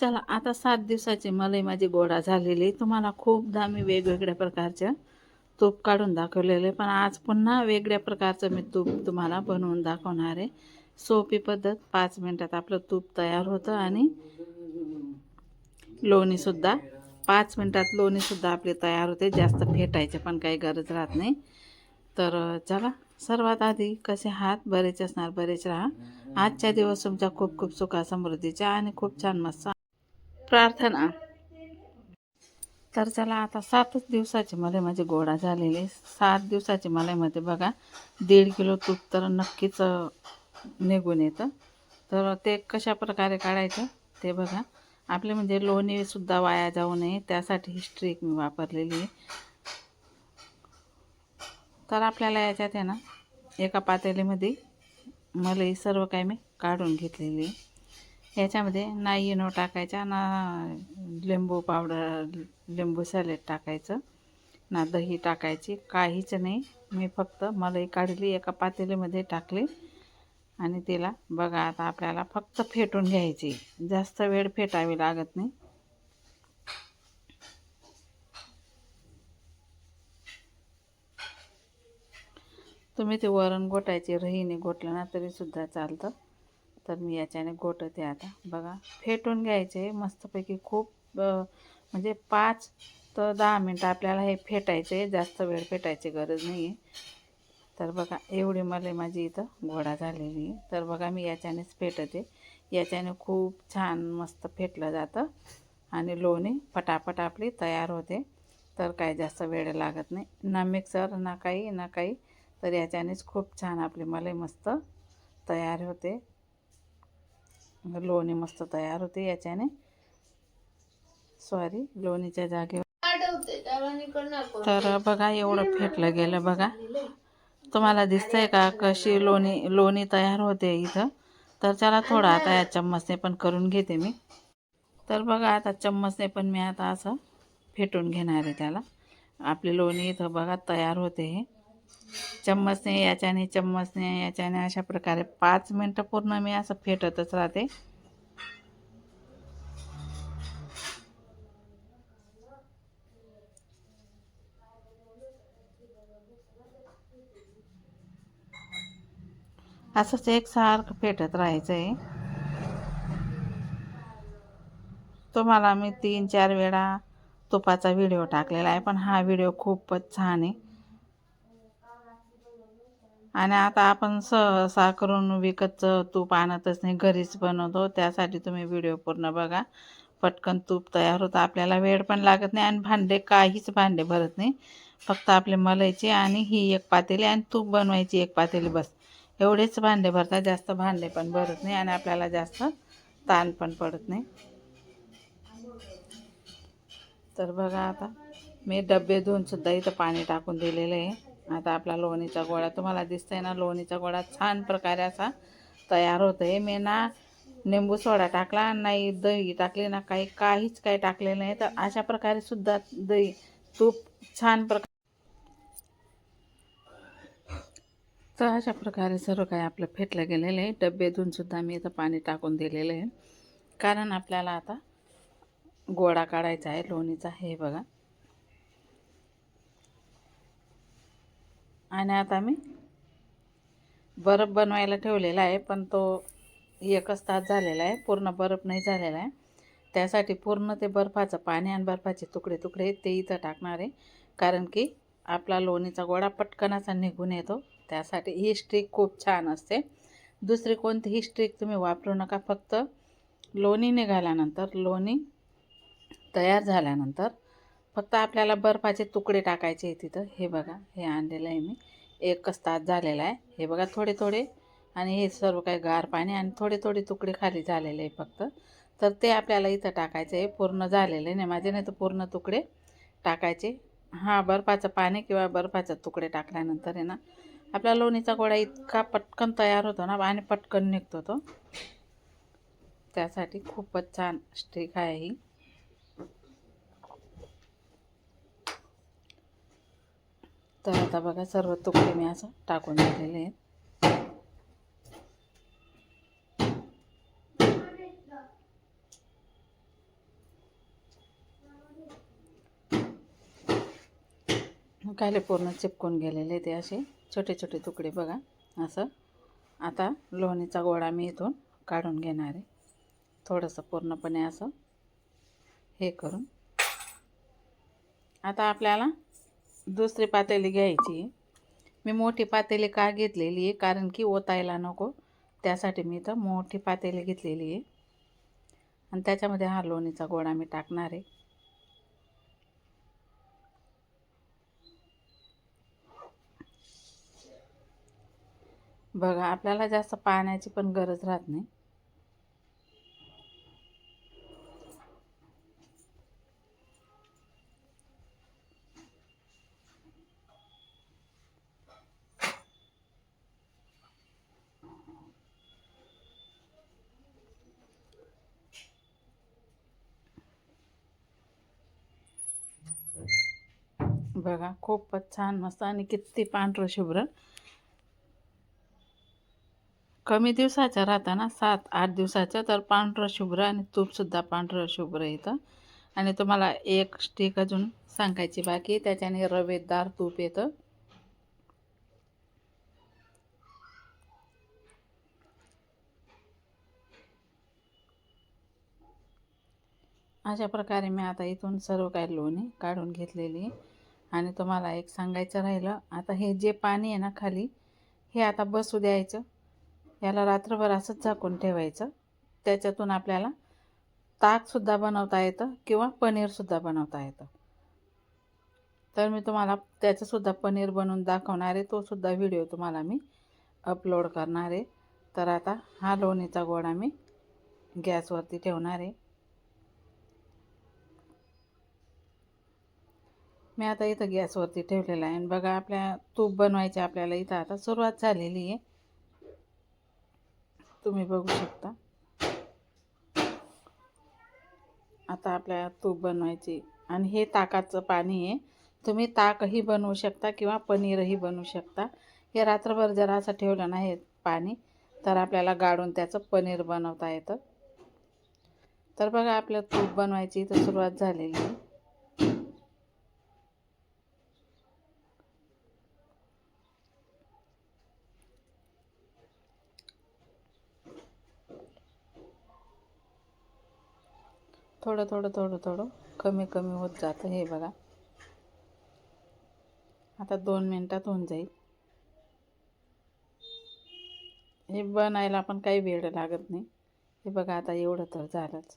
चला आता सात दिवसाची मलाई माझी गोडा झालेली. तुम्हाला खूपदा मी वेगवेगळ्या प्रकारच्या तूप काढून दाखवलेले पण आज पुन्हा वेगळ्या प्रकारचं मी तूप तुम्हाला बनवून दाखवणार आहे. सोपी पद्धत पाच मिनटात आपलं तूप तयार होतं आणि लोणीसुद्धा पाच मिनटात लोणीसुद्धा आपली तयार होते. जास्त फेटायचे पण काही गरज राहत नाही. तर चला सर्वात आधी कसे हात बरेच असणार बरेच राहा. आजच्या दिवस तुमच्या खूप खूप सुखा समृद्धीच्या आणि खूप छान मस्त प्रार्थना. तर चला आता सातच दिवसाचे मला माझे गोडा झालेले. सात दिवसाचे मलाईमध्ये बघा दीड किलो तूप तर नक्कीच निघून येतं. तर ते कशा प्रकारे काढायचं ते बघा. आपले म्हणजे लोणीसुद्धा वाया जाऊ नये त्यासाठी ही स्ट्रीक मी वापरलेली आहे. तर आपल्याला याच्यात आहे ना एका पातेलीमध्ये मलाई सर्व काही मी काढून घेतलेली आहे. याच्यामध्ये ना इनो टाकायचा. ना लिंबू पावडर लिंबू सॅलेड टाकायचं. ना दही टाकायची. काहीच नाही. मी फक्त मलाई काढली एका पातेलीमध्ये टाकली. आणि तिला बघा आता आपल्याला फक्त फेटून घ्यायची. जास्त वेळ फेटावी लागत नाही. तुम्ही ते वरण गोटायचे रहीने गोटलं ना तरीसुद्धा चालतं. तर मी याच्याने गोठवते आता. बघा फेटून घ्यायचे मस्तपैकी खूप म्हणजे पाच तर दहा मिनटं आपल्याला हे फेटायचे जास्त वेळ फेटायची गरज नाही आहे तर बघा एवढी मला माझी इथं घोडा झालेली आहे. तर बघा मी याच्यानेच फेटते. याच्याने खूप छान मस्त फेटलं जातं आणि लोणी पटापट आपली तयार होते. तर काही जास्त वेळ लागत नाही. ना मिक्सर ना काही ना काही. तर याच्यानेच खूप छान आपली मलाई मस्त तयार होते. लोणी मस्त तयार होते याच्याने. सॉरी लोणीच्या जागेवर. तर बघा एवढं फेटलं गेलं बघा. तुम्हाला दिसतंय का कशी लोणी लोणी तयार होते इथं? तर चला थोडं आता या चम्मचने पण करून घेते मी. तर बघा आता चम्मचने पण मी आता असं फेटून घेणार आहे त्याला. आपली लोणी इथं बघा तयार होते हे. चम्मचने याच्याने चम्मचने याच्याने अशा प्रकारे पाच मिनटं पूर्ण मी असं फेटतच राहते. असंच एकसारखं फेटत राहायचं आहे तुम्हाला मी तीन चार वेळा तुपाचा व्हिडिओ टाकलेला आहे पण हा व्हिडिओ खूपच छान आहे. आणि आता आपण सहसा करून विकतचं तूप आणतच नाही घरीच बनवतो. त्यासाठी तुम्ही व्हिडिओ पूर्ण बघा. पटकन तूप तयार होतं. आपल्याला वेळ पण लागत नाही आणि भांडे काहीच भांडे भरत नाही. फक्त आपले मलाईचे आणि ही एक पातेली आणि तूप बनवायची एक पातेली बस. एवढेच भांडे भरतात. जास्त भांडे पण भरत नाही आणि आपल्याला जास्त ताण पण पडत नाही. तर बघा आता मी डबे धुवूनसुद्धा इथं पाणी टाकून दिलेलं आहे. आता आपला लोणीचा गोळा तुम्हाला दिसतंय ना लोणीचा गोळा छान प्रकारे असा तयार होतो आहे मी ना निंबू सोडा टाकला नाही दही टाकली ना काही काहीच काही टाकलेलं नाही. तर अशा प्रकारे सुद्धा दही तूप छान प्रकार तर अशा प्रकारे सर्व काही आपलं फेटलं गेलेलं आहे. डबे धुवून सुद्धा मी इथं पाणी टाकून दिलेलं आहे. कारण आपल्याला आता गोळा काढायचा आहे लोणीचा हे बघा. आणि आता मी बर्फ बनवायला ठेवलेला आहे पण तो एकच तास झालेला आहे. पूर्ण बर्फ नाही झालेला आहे. त्यासाठी पूर्ण ते बर्फाचं पाणी आणि बर्फाचे तुकडे तुकडे ते इथं टाकणार आहे. कारण की आपला लोणीचा गोळा पटकन असा निघून येतो. त्यासाठी ही स्ट्रीक खूप छान असते. दुसरी कोणतीही स्ट्रिक तुम्ही वापरू नका. फक्त लोणी निघाल्यानंतर लोणी तयार झाल्यानंतर फक्त आपल्याला बर्फाचे तुकडे टाकायचे आहे तिथं. हे बघा हे आणलेलं आहे मी. एकच तास झालेला आहे. हे बघा थोडे थोडे. आणि हे सर्व काही गार पाणी आणि थोडे थोडे तुकडे खाली झालेले आहे फक्त. तर ते आपल्याला इथं टाकायचं आहे. पूर्ण झालेलं नाही. माझे नाही तर पूर्ण तुकडे टाकायचे. हां बर्फाचं पाणी किंवा बर्फाचं तुकडे टाकल्यानंतर आहे ना आपला लोणीचा गोळा इतका पटकन तयार होतो ना आणि पटकन निघतो तो. त्यासाठी खूपच छान स्टिक आहे ही. तर आता बघा सर्व तुकडे मी असं टाकून दिलेले आहेत. काले पूर्ण चिपकून गेलेले ते असे. छोटे छोटे तुकडे बघा असं. आता लोणीचा गोळा मी इथून काढून घेणार आहे. थोडंसं पूर्णपणे असं हे करून. आता आपल्याला दुसरी पातेली घ्यायची. मी मोठी पातेली का घेतलेली आहे? कारण की ओतायला नको. त्यासाठी मी इथं मोठी पातेली घेतलेली आहे. आणि त्याच्यामध्ये हा लोणीचा गोळा मी टाकणार आहे. बघा आपल्याला जास्त पाण्याची पण गरज राहत नाही. बघा खूपच छान मस्त आणि किती पांढरं शुभ्र. कमी दिवसाच्या राहता ना सात आठ दिवसाच्या तर पांढरं शुभ्र आणि तूपसुद्धा पांढरं शुभ्र येतं आणि तुम्हाला एक स्टिक अजून सांगायची बाकी त्याच्याने रवेदार तूप येतं. अशा प्रकारे मी आता इथून सर्व काही लोणी काढून घेतलेली आणि तुम्हाला एक सांगायचं राहिलं आता हे जे पाणी आहे ना खाली हे आता बसू द्यायचं. याला रात्रभर असंच झाकून ठेवायचं. त्याच्यातून आपल्याला ताकसुद्धा बनवता येतं किंवा पनीरसुद्धा बनवता येतं. तर मी तुम्हाला त्याचंसुद्धा पनीर बनवून दाखवणार आहे. तोसुद्धा व्हिडिओ तुम्हाला मी अपलोड करणार आहे. तर आता हा लोणीचा गोळा मी गॅसवरती ठेवणार आहे. मी आता इथं गॅसवरती ठेवलेला आहे. आणि बघा आपल्या तूप बनवायचे आपल्याला इथं आता सुरुवात झालेली आहे. तुम्ही बघू शकता. आता आपल्या तूप बनवायची. आणि हे ताकाचं पाणी आहे. तुम्ही ताकही बनवू शकता किंवा पनीरही बनवू शकता. हे रात्रभर जर असं ठेवलं नाही पाणी. तर आपल्याला गाडून त्याचं पनीर बनवता येतं. तर बघा आपलं तूप बनवायची तर सुरुवात झालेली आहे. थोडं थोडं थोडं थोडं कमी कमी होत जातं हे बघा. आता दोन मिनटात होऊन जाईल. हे बनायला पण काही वेळ लागत नाही. हे बघा आता एवढं तर झालंच.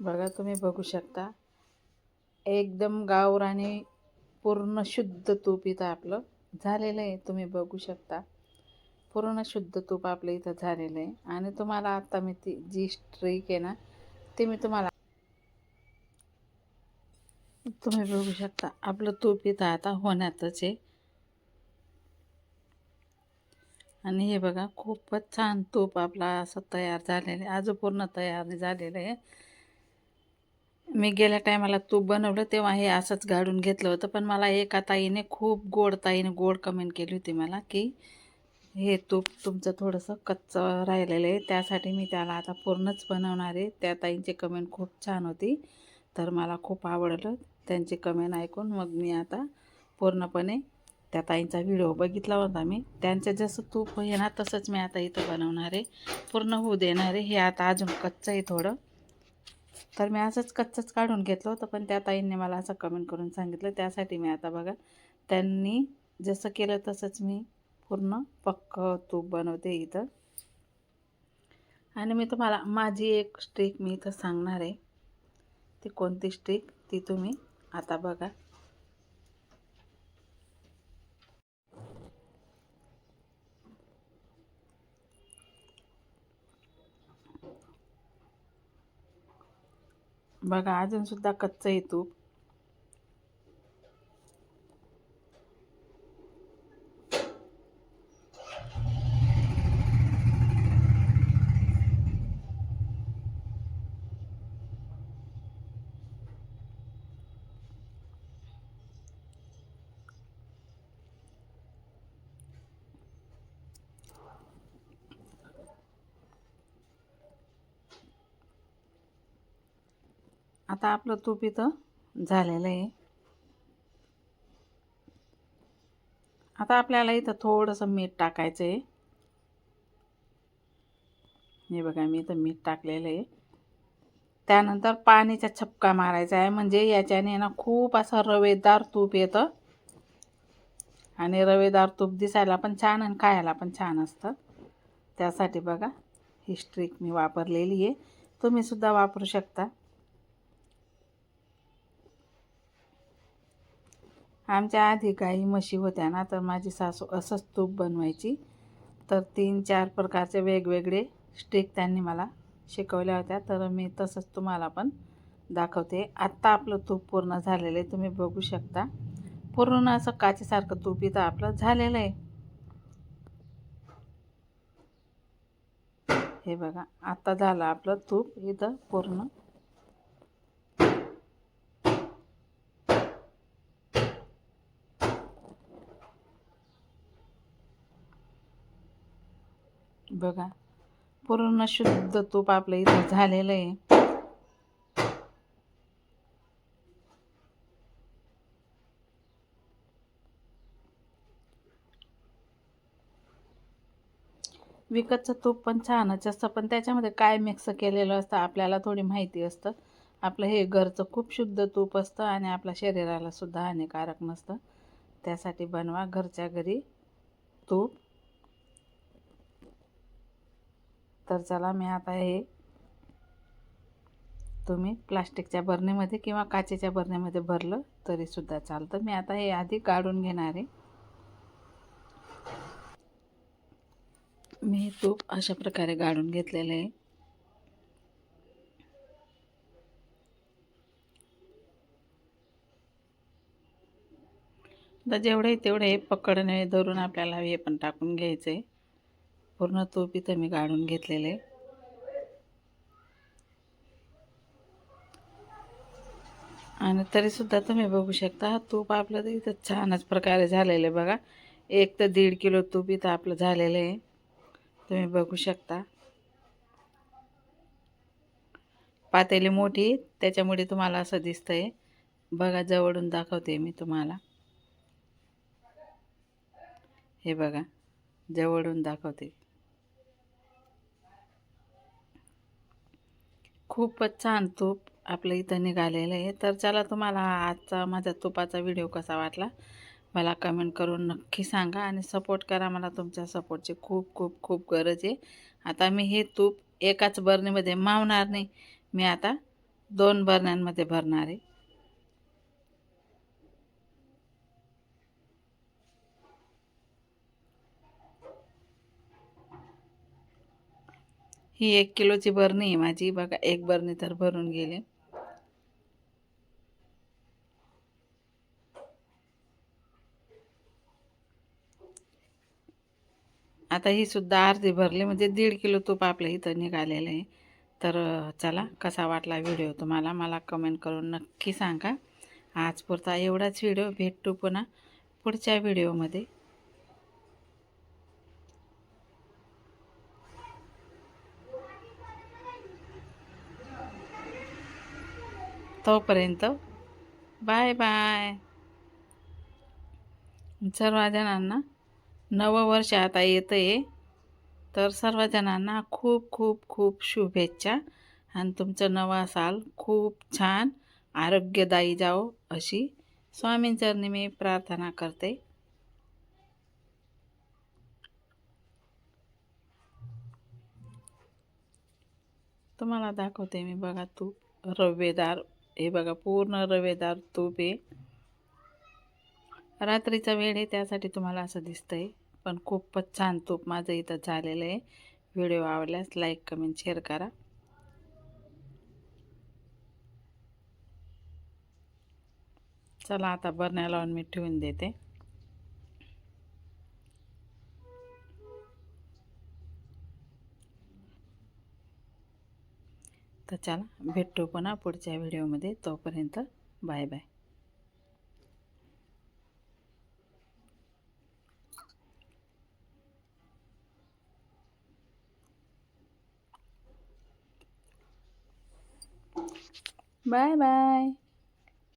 बघा तुम्ही बघू शकता. एकदम गावराने पूर्ण शुद्ध तूप इथं आपलं. झालेलं आहे तुम्ही बघू शकता. पूर्ण शुद्ध तूप आपल्या इथं झालेलं आहे. आणि तुम्हाला आता मी ती जी स्ट्रीक आहे ना ते मी तुम्हाला तुम्ही बघू शकता. आपलं तूप इथं आता होण्यातच आहे. आणि हे बघा खूपच छान तूप आपला असं तयार झालेलं आहे. आज पूर्ण तयार झालेलं आहे. मी गेल्या टायमाला तूप बनवलं तेव्हा हे असंच गाडून घेतलं होतं. पण मला एका ताईने खूप गोड ताईने गोड कमेंट केली होती मला की हे तूप तुमचं थोडंसं कच्चं राहिलेलं आहे त्यासाठी मी त्याला आता पूर्णच बनवणार आहे. त्या ताईंची कमेंट खूप छान होती. तर मला खूप आवडलं त्यांची कमेंट ऐकून. मग मी आता पूर्णपणे त्या ताईंचा व्हिडिओ बघितला होता मी. त्यांचं जसं तूप आहे ना तसंच मी आता इथं बनवणार आहे. पूर्ण होऊ देणार आहे. हे आता अजून कच्चं आहे थोडं. तर मी असंच कच्चंच काढून घेतलं होतं पण त्या ताईंनी मला असं कमेंट करून सांगितलं. त्यासाठी मी आता बघा त्यांनी जसं केलं तसंच मी पूर्ण पक्क तूप बनवते इथं. आणि मी तुम्हाला माझी एक स्ट्रीक मी इथं सांगणार आहे. ती कोणती स्ट्रीक ती तुम्ही आता बघा. बघा अजूनसुद्धा कच्चं आहे तूप. आता आपलं तूप इथं झालेलं आहे. आता आपल्याला इथं थोडंसं मीठ टाकायचं आहे. हे बघा मी इथं मीठ टाकलेलं आहे. त्यानंतर पाणीचा छपका मारायचा आहे. म्हणजे याच्याने ना खूप असं रवेदार तूप येतं. आणि रवेदार तूप दिसायला पण छान आणि खायला पण छान असतं. त्यासाठी बघा ही स्ट्रिक मी वापरलेली आहे. तुम्हीसुद्धा वापरू शकता. आमच्या आधी गाई म्हशी होत्या ना तर माझी सासू असंच तूप बनवायची. तर तीन चार प्रकारचे वेगवेगळे स्टिक त्यांनी मला शिकवल्या होत्या. तर मी तसंच तुम्हाला पण दाखवते. आत्ता आपलं तूप पूर्ण झालेलं आहे तुम्ही बघू शकता. पूर्ण असं काचेसारखं तूप इथं आपलं झालेलं आहे. हे बघा आत्ता झालं आपलं तूप इथं पूर्ण. बघा. पूर्ण शुद्ध तूप आपलं इथं झालेलं आहे. विकतचं तूप पण छानच असतं पण त्याच्यामध्ये काय मिक्स केलेलं असतं आपल्याला थोडी माहिती असतं. आपलं हे घरचं खूप शुद्ध तूप असतं आणि आपल्या शरीराला सुद्धा हानिकारक नसतं. त्यासाठी बनवा घरच्या घरी तूप. तर चला मी आता हे तुम्ही प्लास्टिकच्या बरणीमध्ये किंवा काचेच्या बरणीमध्ये भरलं तरीसुद्धा चालतं. मी आता हे आधी काढून घेणार आहे. मी तूप अशा प्रकारे गाळून घेतलेलं आहे. आता जेवढे तेवढे पकडणे धरून आपल्याला हे पण टाकून घ्यायचं आहे पूर्ण तूप इथं मी गाळून घेतलेले. आणि तरीसुद्धा तुम्ही बघू शकता तूप आपलं तर इथं छानच प्रकारे झालेलं आहे बघा. एक तर दीड किलो तूप इथं आपलं झालेलं आहे. तुम्ही बघू शकता. पातेली मोठी त्याच्यामुळे तुम्हाला असं दिसतंय. बघा जवळून दाखवते मी तुम्हाला. हे बघा जवळून दाखवते. खूपच छान तूप आपलं इथं निघालेलं आहे. तर चला तुम्हाला आजचा माझा तुपाचा व्हिडिओ कसा वाटला मला कमेंट करून नक्की सांगा आणि सपोर्ट करा मला तुमच्या सपोर्टची खूप खूप खूप गरज आहे. आता मी हे तूप एकाच बरणीमध्ये मावणार नाही. मी आता दोन बरण्यांमध्ये भरणार आहे. ही एक किलोची बरणी आहे माझी. बघा एक बरणी तर भरून गेली. आता ही सुद्धा अर्धी भरली म्हणजे दीड किलो तूप आपल्या इथं निघालेलं आहे. तर चला कसा वाटला व्हिडिओ तुम्हाला मला कमेंट करून नक्की सांगा. आज पुरता एवढाच व्हिडिओ भेटतो पुन्हा पुढच्या व्हिडिओमध्ये. तोपर्यंत बाय बाय. सर्वजणांना नवं वर्ष आता येतं आहे तर सर्वजणांना खूप खूप खूप शुभेच्छा. आणि तुमचं नवा साल खूप छान आरोग्यदायी जाओ अशी स्वामींचरणी मी प्रार्थना करते. तुम्हाला दाखवते मी बघा तूप रवेदार हे बघा पूर्ण रवेदार तूप आहे. रात्रीचा वेळ आहे त्यासाठी तुम्हाला असं दिसतं आहे पण खूपच छान तूप माझं इथं झालेलं आहे. व्हिडिओ आवडल्यास लाईक कमेंट शेअर करा. चला आता बरण्या लावून मी ठेवून देते. तर चला भेटतो पुन्हा पुढच्या व्हिडिओमध्ये. तोपर्यंत बाय बाय. Bye bye.